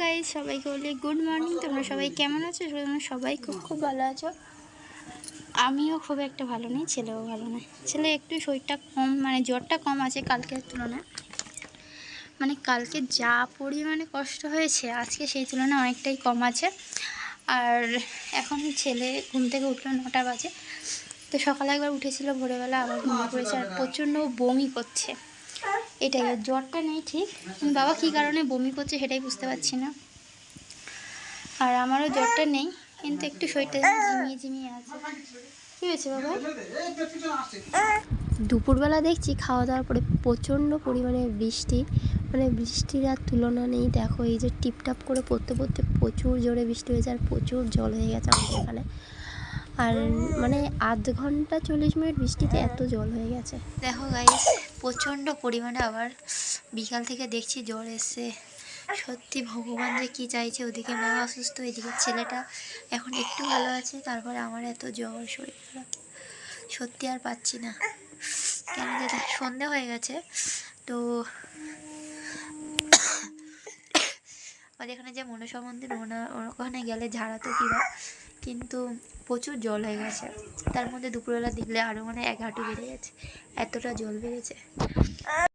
Guys সবাইকে বলি good morning. তোমরা সবাই কেমন আছো? তোমরা সবাই খুব খুব ভালো আছো। আমিও খুব একটা ভালো নেই, ছেলেও ভালো নেই। ছেলে একটু শরীরটা কম মানে জ্বরটা কম আছে কালকের তুলনায়। মানে কালকে যা পরিমাণে কষ্ট হয়েছে, আজকে সেই তুলনায় অনেকটাই কম আছে। আর এখন ছেলে ঘুম থেকে উঠল নটা বাজে। তো সকালে একবার উঠেছিল, ভোরবেলা আবার ঘুমিয়ে পড়েছে, আর প্রচণ্ড বমি করছে। এটাই, আর জ্বরটা নেই ঠিক বাবা কী কারণে বমি করছে সেটাই বুঝতে পারছি না। আর আমারও জ্বরটা নেই, কিন্তু একটু শরীরটা ঝিমিয়ে ঝিমিয়ে আছে। কী হয়েছে বাবা? দুপুরবেলা দেখছি খাওয়া দাওয়ার পরে প্রচণ্ড পরিমাণে বৃষ্টি মানে বৃষ্টির আর তুলনা নেই। দেখো এই যে টিপটাপ করে পড়তে পড়তে প্রচুর জোরে বৃষ্টি হয়েছে আর প্রচুর জল হয়ে গেছে আমাদের এখানে। আর মানে আধ ঘণ্টা চল্লিশ মিনিট বৃষ্টিতে এত জল হয়ে গেছে। দেখো গাইস প্রচণ্ড পরিমাণে আবার বিকাল থেকে দেখছি জ্বর এসছে। সত্যি ভগবান যে কী চাইছে, ওদিকে মা অসুস্থ, এদিকে ছেলেটা এখন একটু ভালো আছে, তারপরে আমার এত জ্বর, শরীর খারাপ। সত্যি আর পাচ্ছি না। কেন যে সন্ধে হয়ে গেছে, তো আমাদের এখানে যে মনসা মন্দির ওখানে গেলে ঝাড়াতো কিবা। কিন্তু প্রচুর জল হয়ে গেছে। তার মধ্যে দুপুরবেলা দেখলে আরও মানে এক হাঁটু বেড়ে গেছে। এতটা জল বেড়েছে।